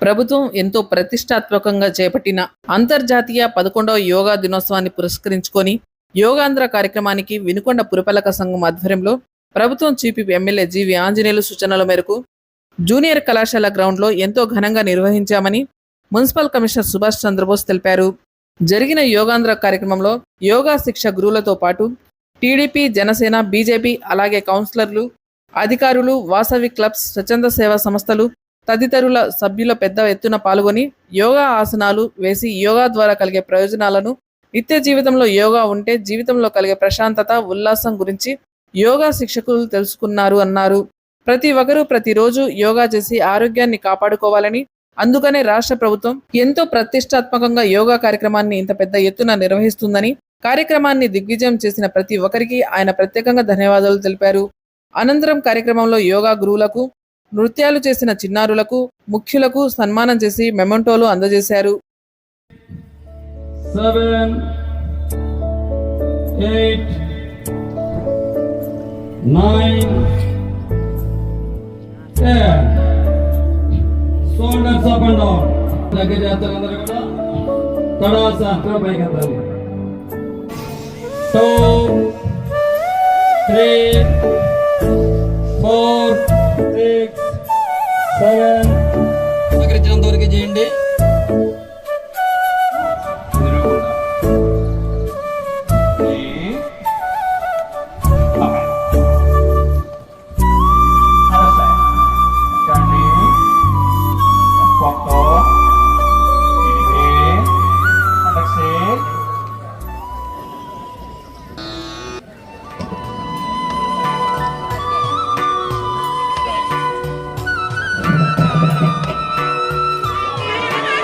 ప్రభుత్వం ఎంతో ప్రతిష్టాత్మకంగా చేపట్టిన అంతర్జాతీయ పదకొండవ యోగా దినోత్సవాన్ని పురస్కరించుకొని యోగాంధ్ర కార్యక్రమానికి వినుకొండ పురపాలక సంఘం ఆధ్వర్యంలో ప్రభుత్వం చీఫ్ ఎమ్మెల్యే జీవి ఆంజనేయులు సూచనల మేరకు జూనియర్ కళాశాల గ్రౌండ్లో ఎంతో ఘనంగా నిర్వహించామని మున్సిపల్ కమిషనర్ సుభాష్ చంద్రబోస్ తెలిపారు. జరిగిన యోగాంధ్ర కార్యక్రమంలో యోగా శిక్ష గురువులతో పాటు టీడీపీ జనసేన బీజేపీ అలాగే కౌన్సిలర్లు అధికారులు వాసవి క్లబ్స్ స్వచ్ఛంద సేవా సంస్థలు తదితరుల సభ్యుల పెద్ద ఎత్తున పాల్గొని యోగా ఆసనాలు వేసి యోగా ద్వారా కలిగే ప్రయోజనాలను నిత్య జీవితంలో యోగా ఉంటే జీవితంలో కలిగే ప్రశాంతత ఉల్లాసం గురించి యోగా శిక్షకులు తెలుసుకున్నారు అన్నారు. ప్రతి ఒక్కరూ ప్రతిరోజు యోగా చేసి ఆరోగ్యాన్ని కాపాడుకోవాలని అందుకనే రాష్ట్ర ప్రభుత్వం ఎంతో ప్రతిష్టాత్మకంగా యోగా కార్యక్రమాన్ని ఇంత పెద్ద ఎత్తున నిర్వహిస్తుందని కార్యక్రమాన్ని దిగ్విజయం చేసిన ప్రతి ఒక్కరికి ఆయన ప్రత్యేకంగా ధన్యవాదాలు తెలిపారు. అనంతరం కార్యక్రమంలో యోగా గురువులకు నృత్యాలు చేసిన చిన్నారులకు ముఖ్యులకు సన్మానం చేసి మెమంటోలు అందజేశారు. seven, eight, nine, దగ్గర చేస్తారు అందరూ కూడా పైకి two three four six seven చేయండి.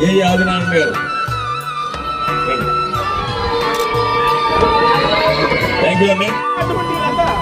Yaya Adnan Amir. Thank you, Amir.